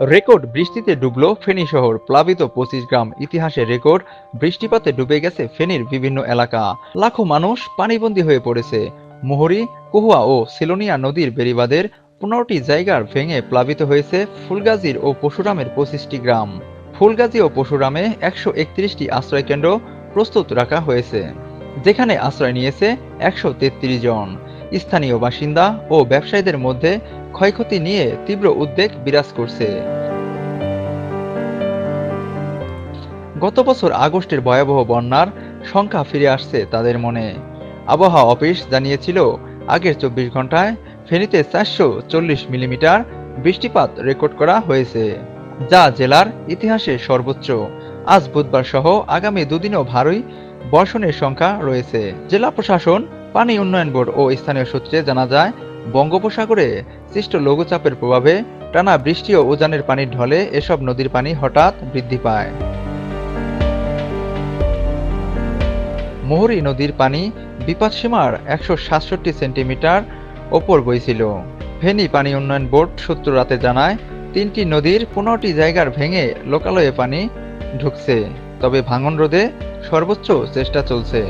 Record বৃষ্টিতে double Feni শহর, প্লাবিত পঁচিশ গ্রাম ইতিহাসে রেকর্ড, বৃষ্টিপাতে ডুবে গেছে ফেনীর বিভিন্ন এলাকা। লাখো মানুষ পানিবন্দী হয়ে পড়েছে। মোহরী, কুহুয়া ও সিলোনিয়া নদীর বেড়িবাঁধের পনেরোটি জায়গার ভেঙে প্লাবিত হয়েছে ফুলগাজীর ও পশুরামের পঁচিশটি গ্রাম। ফুলগাজী ও পশুরামে একশো একত্রিশটি আশ্রয়কেন্দ্র প্রস্তুত রাখা হয়েছে। যেখানে আশ্রয় নিয়েছে একশো তেত্রিশ জন। স্থানীয় বাসিন্দা ও ব্যবসায়ীদের মধ্যে ক্ষয়ক্ষতি নিয়ে তীব্র উদ্বেগ বিরাজ করছে। গত বছর আগস্টের ভয়াবহ বন্যার সংখ্যা ফিরে আসছে তাদের মনে। আবহাওয়া অফিস জানিয়েছিল, আগের চব্বিশ ঘন্টায় ফেনীতে চারশো চল্লিশ মিলিমিটার বৃষ্টিপাত রেকর্ড করা হয়েছে, যা জেলার ইতিহাসে সর্বোচ্চ। আজ বুধবার সহ আগামী দুদিনও ভারী বর্ষণের সংখ্যা রয়েছে। জেলা প্রশাসন পানি উন্নয়ন বোর্ড ও স্থানীয় সূত্রে জানা যায়, বঙ্গোপসাগরে সৃষ্ট লঘুচাপের প্রভাবে টানা বৃষ্টি ও উজানের পানির ঢলে এসব নদীর পানি হঠাৎ বৃদ্ধি পায়। মোহরী নদীর পানি বিপদসীমার একশো সাতষট্টি সেন্টিমিটার ওপর বইছিল। ফেনী পানি উন্নয়ন বোর্ড সূত্র রাতে জানায়, তিনটি নদীর পনেরোটি জায়গার ভেঙে লোকালয়ে পানি ঢুকছে, তবে ভাঙন রোধে সর্বোচ্চ চেষ্টা চলছে।